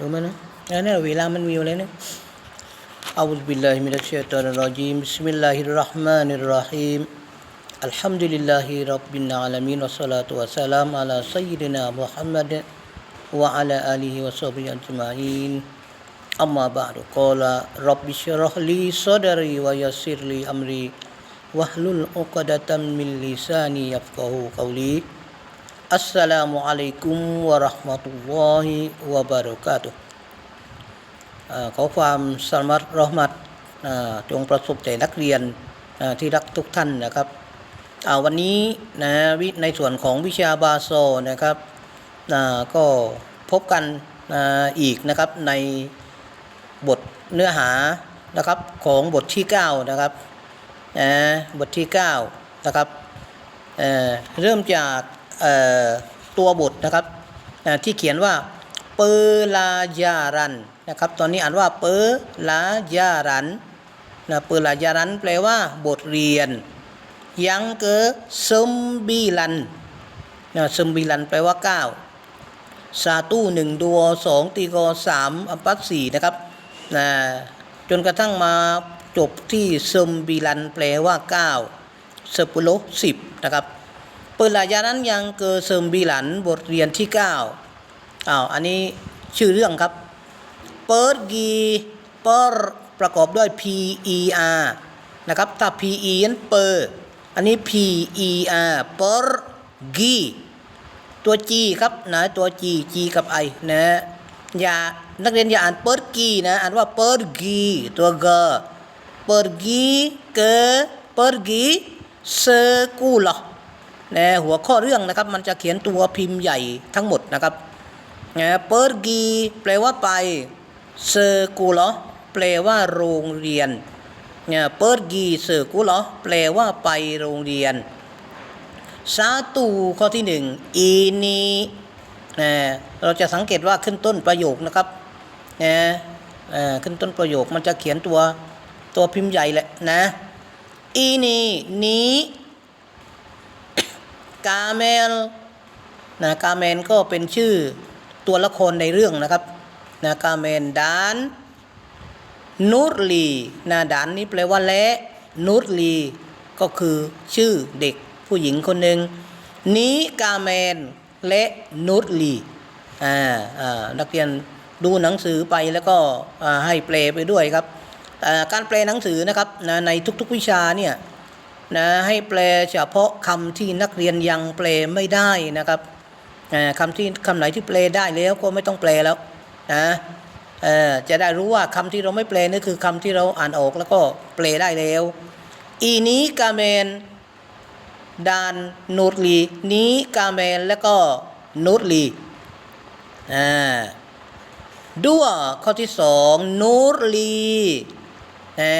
دومنا أنا ويلا من ويولنا أعوذ بالله من الشيطان الرجيم بسم الله الرحمن الرحيم الحمد لله رب العالمين والصلاة والسلام على سيدنا محمد وعلى آله وصحبه أجمعين أما بعد قال رب اشرح لي صدري ويسر لي أمري واحلل عقدة من لساني يفقه قولي Assalamualaikum warahmatullahi wabarakatuh ขอความสมัติรหมัดจงประสบแต่นักเรียนที่รักทุกท่านนะครับวันนี้นะในส่วนของวิชาบาโซนะครับก็พบกันอีกนะครับในบทเนื้อหานะครับของบทที่ 9 นะครับบทที่ 9 นะครับเริ่มจาก ตัวบทนะครับที่เขียนว่าเปลายารันนะครับ ตอนนี้อ่านว่าเปลายารันนะเปลายารันแปลว่าบทเรียน ยังเกอซึมบีลันนะซึมบีลันแปลว่าเก้าซาตู้หนึ่งดัวสองตีกอสามอัปัสสี่นะครับนะจนกระทั่งมาจบที่ซึมบีลันแปลว่าเก้าเซปุโลสิบนะครับ ปิดหลายยานั้นยังเกอเซิมบีหลันบทเรียนที่9อ้าวอันนี้ชื่อเรื่องครับเปิดกีเปอร์ประกอบด้วย P E R นะครับถ้า P E นั้นเปอร์อันนี้ P E R เปิดกีตัว G ครับนะตัว G G กับ I นะอย่านักเรียนอย่าอ่านเปิดกีนะอ่านว่าเปิดกีตัวเกเปิดกีเกเปิดกีเซกูลอ นะหัวข้อเรื่องนะครับมันจะเขียนตัวพิมพ์ใหญ่ทั้งหมดนะครับนะเปิดกีแปลว่าไปเซอร์กูลอแปลว่าโรงเรียนเนี่ยเปิดกีเซอร์กูลอแปลว่าไปโรงเรียนสาตูข้อที่หนึ่งอีนีนะเราจะสังเกตว่าขึ้นต้นประโยคนะครับนะเอ่อขึ้นต้นประโยคมันจะเขียนตัวตัวพิมพ์ใหญ่แหละนะอีนีนี้ กาเมลนะกาเมนก็เป็นชื่อตัวละครในเรื่องนะครับนะกาเมนดานนูรลีนะดานนี้แปลว่าและนูรลีก็คือชื่อเด็กผู้หญิงคนหนึ่งนี้กาเมนและนูรลีอ่าอ่านักเรียนดูหนังสือไปแล้วก็ให้แปลไปด้วยครับการแปลหนังสือนะครับในทุกๆวิชาเนี่ย นะให้แปลเฉพาะคำที่นักเรียนยังแปลไม่ได้นะครับอ่าคำที่คำไหนที่แปลได้แล้วก็ไม่ต้องแปลแล้วนะจะได้รู้ว่าคำที่เราไม่แปลนี่คือคำที่เราอ่านออกแล้วก็แปลได้แล้ว อีนี้กาเมนดานนูดลีนี้กาเมนแล้วก็นูดลีอ่าดัวข้อที่สองนูรลีนะ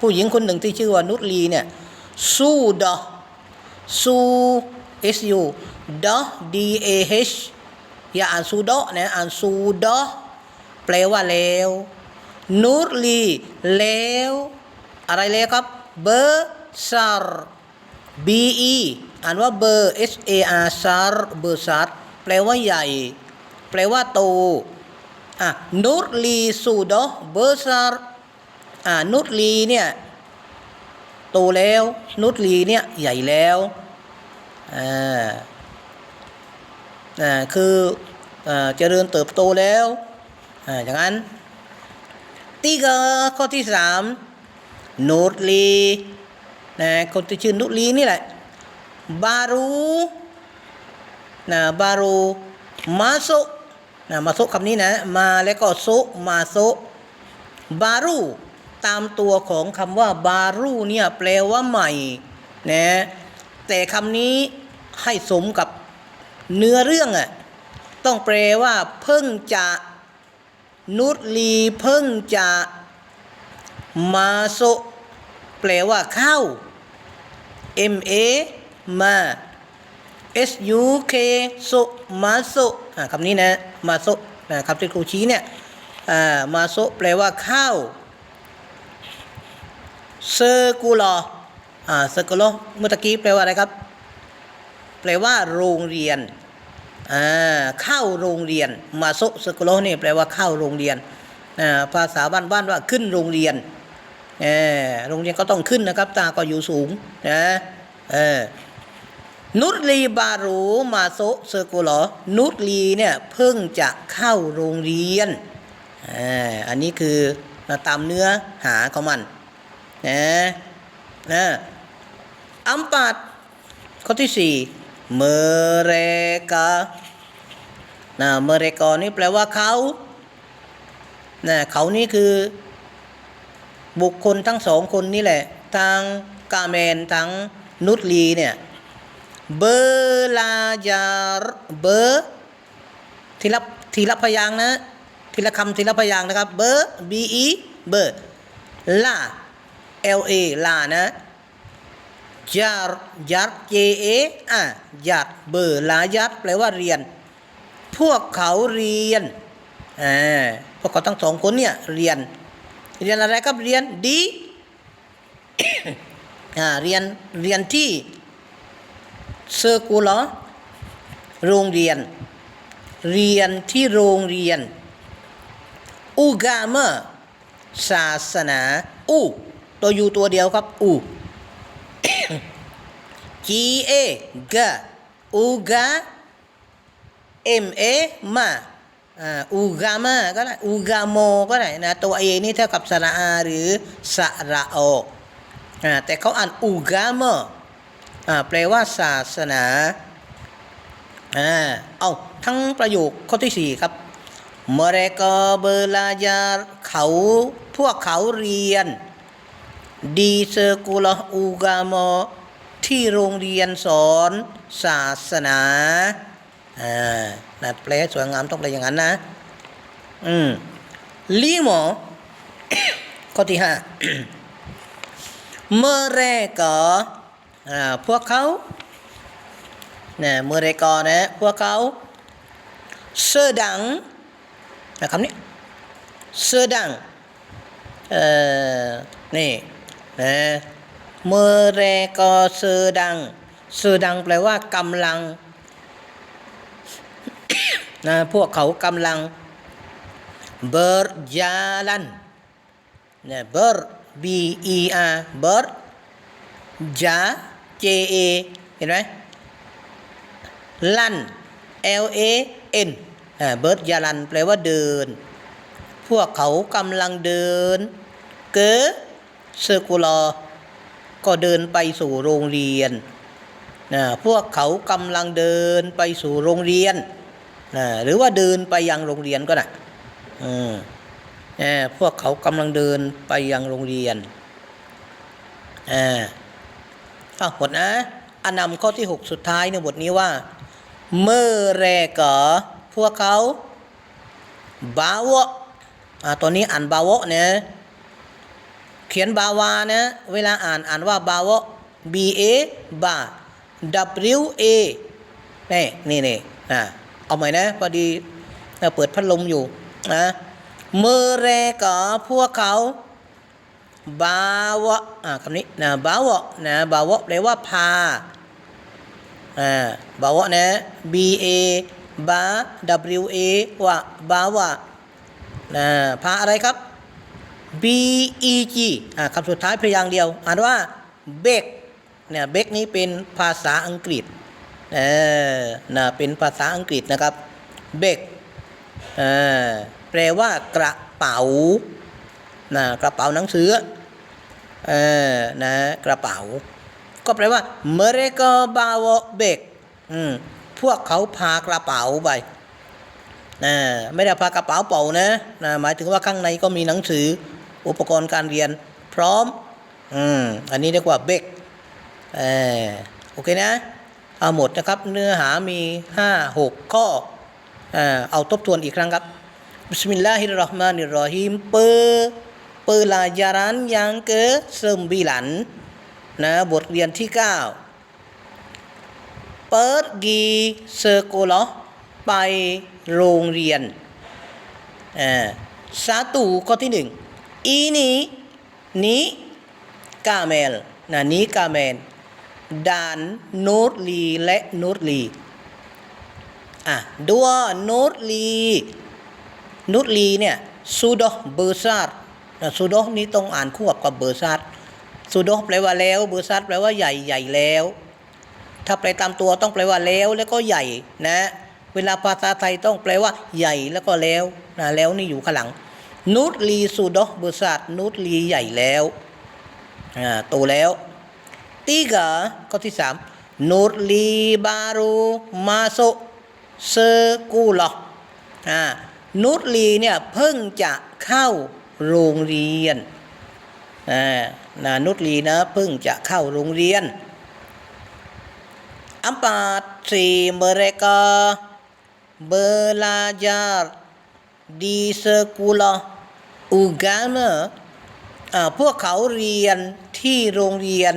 ผู้หญิงคนหนึ่งที่ชื่อว่านุรลีเนี่ย สูดอสู S U ดอ D A H อย่าอ่านสูดอนะอ่านสูดอแปลว่าแล้ว นูรลีแล้ว อะไรแล้วครับเบอร์ซาร์ B E อ่านว่าเบอร์ S A R ซาร์เบอร์ซาร์แปลว่าใหญ่ แปลว่าโตอะนูรลีสูดอเบอร์ซาร์อ่านุรลีเนี่ย โตแล้วนุชลีเนี่ยใหญ่แล้วอ่าอ่าคืออ่าเจริญเติบโตแล้วอ่าอย่างนั้นตีกข้อที่สามนุชลีนะคนที่ชื่อนุชลีนี่แหละบารูนะบารูมาโซนะมาโซคำนี้นะมาแล้วก็โซมาโซบารู ตามตัวของคำว่าบารูเนี่ยแปลว่าใหม่นะแต่คำนี้ให้สมกับเนื้อเรื่องอะต้องแปลว่าเพิ่งจะนุชลีเพิ่งจะมาโซแปลว่าเข้า M A มา S U K โซมาโซคำนี้นะมาโซนะคำที่ครูชี้เนี่ยมาโซแปลว่าข้าว เซกูลออ่าเซกูลอเมื่อกี้แปลว่าอะไรครับ แปลว่าโรงเรียนอ่าเข้าโรงเรียน มาโซสกุโลนี่แปลว่าเข้าโรงเรียนอ่าภาษาบ้านๆว่าขึ้นโรงเรียนเออโรงเรียนก็ต้องขึ้นนะครับ ตาก็อยู่สูงนะเออนุตลีบารูมาโซเซกุโลนุตลีเนี่ยเพิ่งจะเข้าโรงเรียนอ่อันนี้คือตามเนื้อหาของมัน นะนะอัมปัดข้อที่สี่เมเรกานะเมเรกานี่แปลว่าเขานะเขานี่คือ บุคคลทั้งสองคนนี่แหละทั้งกาเมนทั้งนุตลีเนี่ยเบลาจาเบอทีละทีละพยางนะทีละคำทีละพยางนะครับเบอ b e เบอลา l a ลานะยาร์ยาร์เจเออะยาร์เบอร์ลายาร์แปลว่าเรียน พวกเขาเรียนอ่าพวกเขาทั้งสองคนเนี่ยเรียน เรียนอะไรครับเรียนดีอ่าเรียนเรียนที่เซอร์กูลโรงเรียน เรียนที่โรงเรียนอูกามอร์ศาสนาอู ตัวยูตัวเดียวครับ อู G A G U G M A มาอ่าอูกามาก็ได้อูกาโมก็ได้นะตัว A นี่เท่ากับสระอาหรือสระโออ่าแต่เขาอ่านอูกามอ่าแปลว่าศาสนาอเอาทั้งประโยคข้อที่สี่ครับ mereka belajar เขาพวกเขาเรียน ดีเซอร์กุลอูกามอที่โรงเรียนสอนศาสนาอ่านะแปลสวยงามต้องแปลอย่างนั้นนะ อืมลิโมข้อที่ห้าเมเรกออ่าพวกเขาเนี่ยเมเรกอนะพวกเขาเสดังนะคำนี้เสดังเอ่อนี่ นะเมเรกอเซอดังเซอดังแปลว่ากำลังนะพวกเขากำลังเบอร์ยาลันนะเบอร์ B E R เบอร์จา J A เห็นไหมลัน L A N อ่าเบิร์ดยาลันแปลว่าเดิน พวกเขากำลังเดิน เกอ เซอร์กูลอก็เดินไปสู่โรงเรียนนะพวกเขากำลังเดินไปสู่โรงเรียนนะหรือว่าเดินไปยังโรงเรียนก็ได้อืมนะพวกเขากำลังเดินไปยังโรงเรียนอ่าอ้าวหมดนะอันนำข้อที่ 6 สุดท้ายในบทนี้ว่า เมื่อแรกอพวกเขาบาวะอ่าตัวนี้อ่านบาวะเนี่ย ขียนบาวานะเวลาอ่านอ่านว่าบาวะ B A บา W A นี่นี่นี่อ่าเอาใหม่นะพอดีเอ่อเปิดพัดลมอยู่นะเมื่อแรกอพวกเขา บาวะอ่าคำนี้นะบาวะนะบาวะแปลว่าพาอ่าบาวะนะ B A บา W A วะบาวะนะพาอะไรครับ B E G อ่าคำสุดท้ายเพียางเดียว อ่านว่าเบกเนี่ยเบกนี้เป็นภาษาอังกฤษเออนะเป็นภาษาอังกฤษนะครับเบกเออแปลว่ากระเป๋านะกระเป๋าหนังสือเออนะกระเป๋า ก็แปลว่า mereka bawa bag อืมพวกเขาพากระเป๋าไปนะไม่ได้พากระเป๋าเปล่านะนะหมายถึงว่าข้างในก็มีหนังสือ อุปกรณ์การเรียนพร้อมอืมอันนี้เรียกว่าเบกเออโอเคนะ เอาหมดนะครับเนื้อหามี 5 6 ข้อเอ่อเอาทบทวนอีกครั้งครับ Bismillahirrahmanirrahim pe pelajaran yang ke 9นะบทเรียนที่ 9 pergi sekolah ไปโรงเรียนอ่า satu ข้อที่หนึ่ง ini ni kamel นะนี้กาเมน dan nurli และ nurli อะดัวนูรลีนูรลีเนี่ยซูดอเบอร์ซาดซูดอนี้ต้องอ่านคู่กับเบอร์ซาดซูดอแปลว่าแล้วเบอร์ซาดแปลว่าใหญ่ใหญ่แล้ว ถ้าแปลตามตัวต้องแปลว่าแล้วแล้วก็ใหญ่นะ เวลาภาษาไทยต้องแปลว่าใหญ่แล้วก็แล้วนะแล้วนี่อยู่ข้างหลัง นูตลีซูดอบร์ซาดนูตลีใหญ่แล้วอ่าโตแล้ว tiga ข้อที่สามนูตลีบารูมาโซเซกูลออ่านูตลีเนี่ยเพิ่งจะเข้าโรงเรียนอ่านะนุตลีนะเพิ่งจะเข้าโรงเรียน Empat si mereka belajar di sekolah agama อ่าพวกเขาเรียนที่โรงเรียน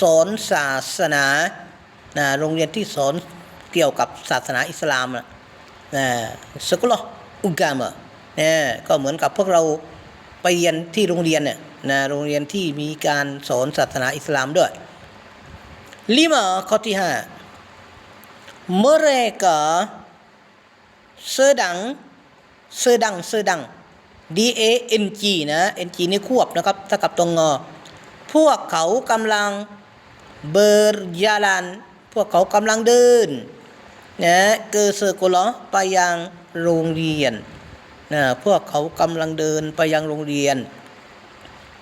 สอนศาสนานะโรงเรียนที่สอนเกี่ยวกับศาสนาอิสลามนะนะสกุลอุกามะนี่ก็เหมือนกับพวกเราไปเรียนที่โรงเรียนเนี่ยนะโรงเรียนที่มีการสอนศาสนาอิสลามด้วย lima ข้อที่ห้า mereka sedang sedang sedang d a n g นะ n g นี่ควบนะครับถ้ากับตรงงอ พวกเขากำลัง berjalan พวกเขากำลังเดินนะเกเซโกลไปยังโรงเรียนนะพวกเขากำลังเดินไปยังโรงเรียน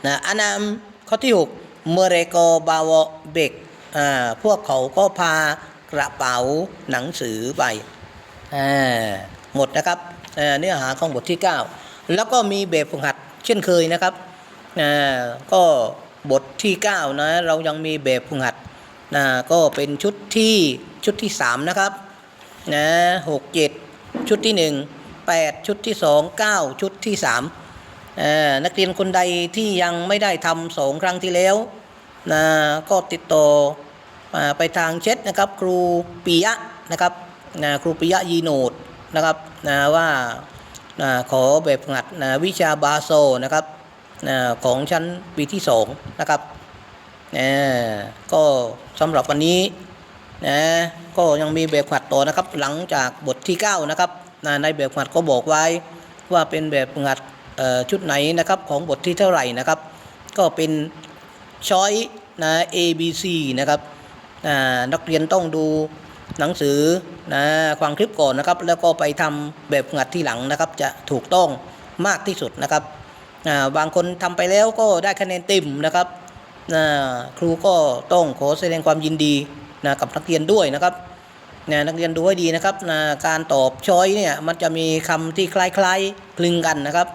นะอันนำข้อที่หก mereka bawa beg อ่าพวกเขาก็พากระเป๋าหนังสือไปอ่าหมดนะครับเนื้อหาของบทที่ 9 แล้วก็มีแบบฝึกหัดเช่นเคยนะครับอ่าก็บทที่ 9 นะเรายังมีแบบฝึกหัดนะก็เป็นชุดที่ชุดที่ 3 นะครับนะหกเจ็ดชุดที่ 1 8 ชุดที่ 2 9 ชุดที่3อ่านักเรียนคนใดที่ยังไม่ได้ทำสองครั้งที่แล้วนะก็ติดต่ออ่าไปทางเช็ดนะครับ ครูปิยะนะครับนะครูปิยะยีโนดนะครับนะว่า นะขอแบบหัดนะวิชาบาโซนะครับนะของชั้นปีที่2นะครับนะก็สำหรับวันนี้นะก็ยังมีแบบหัดต่อนะครับ หลังจากบทที่ 9 นะครับนะในแบบหัดก็บอกไว้ว่าเป็นแบบหัดชุดไหนนะครับของบทที่เท่าไหร่นะครับ ก็เป็นช้อยนะ A B C นะครับนักเรียนต้องดูหนังสือ นะฟังคลิปก่อนนะครับ แล้วก็ไปทำแบบฝึกหัดที่หลังนะครับ จะถูกต้องมากที่สุดนะครับบางคนทำไปแล้วก็ได้คะแนนเต็มนะครับครูก็ต้องขอแสดงความยินดีนะกับนักเรียนด้วยนะครับนะนักเรียนดูให้ดีนะครับนะการตอบช้อยเนี่ยมันจะมีคำที่คล้ายๆคลึงกันนะครับ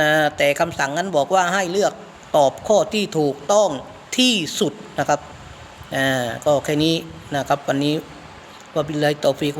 นะแต่คำสั่งนั้นบอกว่าให้เลือกตอบข้อที่ถูกต้องที่สุดนะครับอ่าก็แค่นี้นะครับวันนี้ วะบิลลาฮิตอฟิก